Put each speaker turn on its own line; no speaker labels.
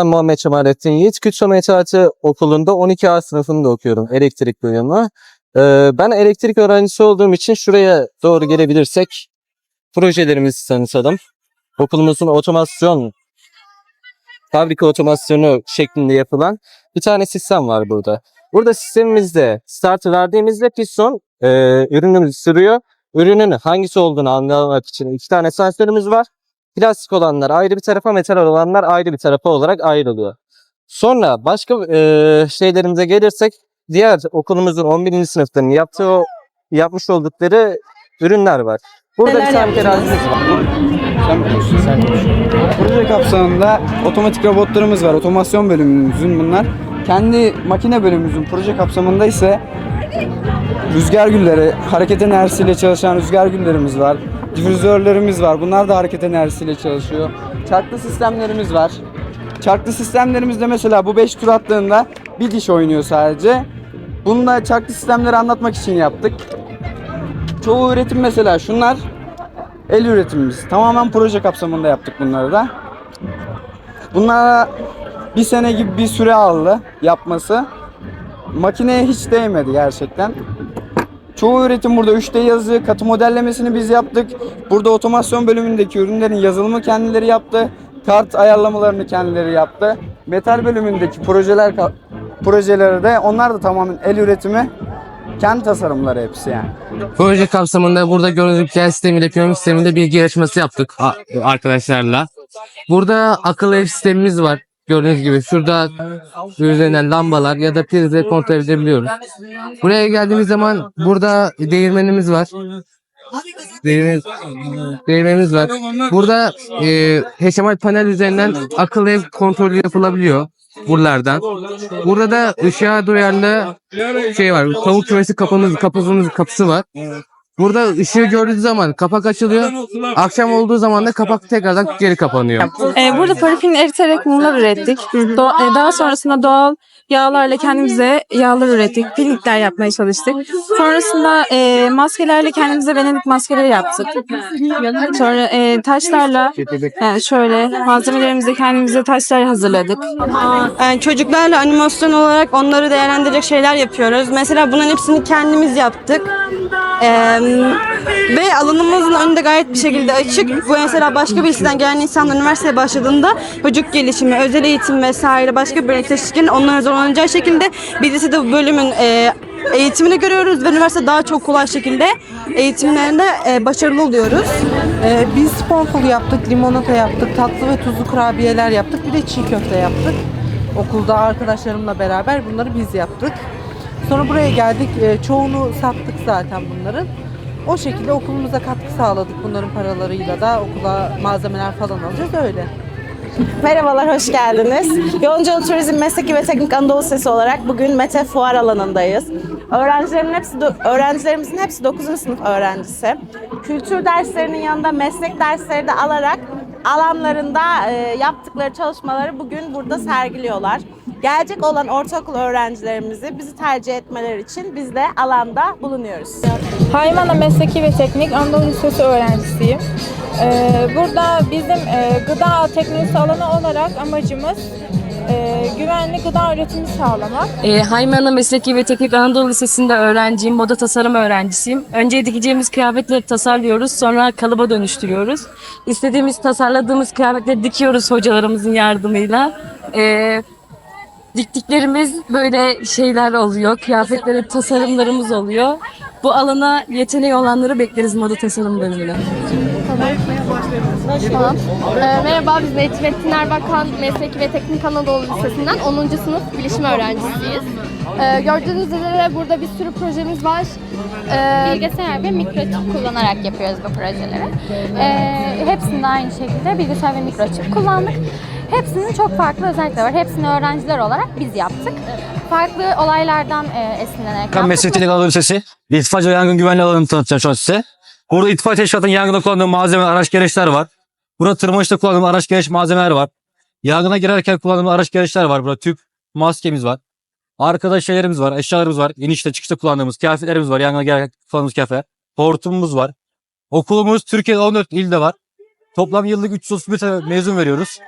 Ben Muhammed Cemalettin Yiğit. Küçük İnşaatı Okulu'nda 12A sınıfında okuyorum. Elektrik bölümü. Ee, ben elektrik öğrencisi olduğum için şuraya doğru gelebilirsek projelerimizi tanıtalım. Okulumuzun otomasyon fabrika otomasyonu şeklinde yapılan bir tane sistem var burada. Burada sistemimizde startı verdiğimizde piston e, ürünümüzü sürüyor. Ürünün hangisi olduğunu anlamak için iki tane sensörümüz var. Plastik olanlar ayrı bir tarafa, metal olanlar ayrı bir tarafa olarak ayrılıyor. Sonra başka e, şeylerimize gelirsek diğer okulumuzun 11. sınıflarının yaptığı o- yapmış oldukları ürünler var. Burada bir tane terazimiz var.
Sen. Proje kapsamında otomatik robotlarımız var. Otomasyon bölümümüzün bunlar. Kendi makine bölümümüzün proje kapsamında ise rüzgar gülleri, hareket enerjisiyle çalışan rüzgar güllerimiz var. Difüzörlerimiz var. Bunlar da hareket enerjisiyle çalışıyor. Çarklı sistemlerimiz var. Çarklı sistemlerimizde mesela bu 5 tur attığında bir diş oynuyor sadece. Bunu da çarklı sistemleri anlatmak için yaptık. Çoğu üretim mesela şunlar El üretimimiz. Tamamen proje kapsamında yaptık bunları da. Bunlara bir sene gibi bir süre aldı yapması. Makineye hiç değmedi gerçekten. Çoğu üretim burada 3D yazı, katı modellemesini biz yaptık. Burada otomasyon bölümündeki ürünlerin yazılımı kendileri yaptı. Kart ayarlamalarını kendileri yaptı. Metal bölümündeki projeler projeleri de onlar da tamamen el üretimi. Kendi tasarımları hepsi yani.
Proje kapsamında burada gördüğünüz hikaye sistemiyle ekonomik sisteminde bilgi yarışması yaptık arkadaşlarla. Burada akıllı ev sistemimiz var. Gördüğünüz gibi şurada üzerinden lambalar ya da prizleri kontrol edebiliyoruz. Buraya geldiğimiz zaman burada değirmenimiz var. Değirmen, değirmenimiz var. Burada e, HMI panel üzerinden akıllı ev kontrolü yapılabiliyor buralardan. Burada da ışığa duyarlı şey var. Tavuk kümesi kapımız, kapımız, kapısı var. Burada ışığı gördüğü zaman kapak açılıyor. Akşam olduğu zaman da kapak tekrardan geri kapanıyor.
Ee, burada parafin eriterek mumlar ürettik. Do- e, daha sonrasında doğal yağlarla kendimize yağlar ürettik. Pirinçler yapmaya çalıştık. Sonrasında e, maskelerle kendimize venedik maskeleri yaptık. Sonra e, taşlarla yani şöyle malzemelerimizi kendimize taşlar hazırladık.
Yani çocuklarla animasyon olarak onları değerlendirecek şeyler yapıyoruz. Mesela bunların hepsini kendimiz yaptık. Ee, ve alanımızın önünde gayet bir şekilde açık. Bu mesela başka bir liseden gelen insanlar üniversiteye başladığında çocuk gelişimi, özel eğitim vesaire başka bir seçtikken onlara zorlanacağı şekilde birisi de bu bölümün e, eğitimini görüyoruz ve üniversite daha çok kolay şekilde eğitimlerinde e, başarılı oluyoruz.
Ee, biz sponful yaptık, limonata yaptık, tatlı ve tuzlu kurabiyeler yaptık, bir de çiğ köfte yaptık. Okulda arkadaşlarımla beraber bunları biz yaptık. Sonra buraya geldik, ee, çoğunu sattık zaten bunların. O şekilde okulumuza katkı sağladık bunların paralarıyla da okula malzemeler falan alacağız öyle.
Merhabalar, hoş geldiniz. Yoncalı Turizm Mesleki ve Teknik Anadolu Lisesi olarak bugün Mete Fuar alanındayız. Öğrencilerimin hepsi, öğrencilerimizin hepsi 9. sınıf öğrencisi. Kültür derslerinin yanında meslek dersleri de alarak alanlarında e, yaptıkları çalışmaları bugün burada sergiliyorlar. Gelecek olan ortaokul öğrencilerimizi bizi tercih etmeleri için biz de alanda bulunuyoruz.
Haymana Mesleki ve Teknik Anadolu Lisesi öğrencisiyim. Ee, burada bizim e, gıda teknolojisi alanı olarak amacımız e, güvenli gıda üretimi sağlamak.
E, Haymana Mesleki ve Teknik Anadolu Lisesi'nde öğrenciyim. Moda tasarım öğrencisiyim. Önce dikeceğimiz kıyafetleri tasarlıyoruz. Sonra kalıba dönüştürüyoruz. İstediğimiz, tasarladığımız kıyafetleri dikiyoruz hocalarımızın yardımıyla. E, diktiklerimiz böyle şeyler oluyor. Kıyafetlere tasarımlarımız oluyor. Bu alana yeteneği olanları bekleriz moda tasarım bölümüne.
Tamam. Ee, merhaba, biz Necmettin Erbakan Mesleki ve Teknik Anadolu Lisesi'nden 10. sınıf bilişim öğrencisiyiz. Ee, gördüğünüz üzere burada bir sürü projemiz var. Ee,
Bilgisayar ve mikroçip kullanarak yapıyoruz bu projeleri. Ee, hepsinde aynı şekilde bilgisayar ve mikroçip kullandık. Hepsinin çok farklı özellikleri var. Hepsini öğrenciler olarak biz yaptık. Farklı olaylardan e, esinlenerek
Kan
yaptık.
Meslek Teknik Anadolu Lisesi. Ve yangın güvenliği alanını tanıtacağım şu an size. Burada itfaiye teşkilatının yangında kullandığı malzeme, araç gereçler var. Burada tırmanışta kullandığım araç gereç malzemeler var. Yangına girerken kullandığım araç gereçler var. Burada tüp, maskemiz var. Arkada şeylerimiz var, eşyalarımız var. İnişte çıkışta kullandığımız kıyafetlerimiz var. Yangına girerken kullandığımız kıyafetler. Hortumumuz var. Okulumuz Türkiye'de 14 ilde var. Toplam yıllık 331 tane mezun veriyoruz.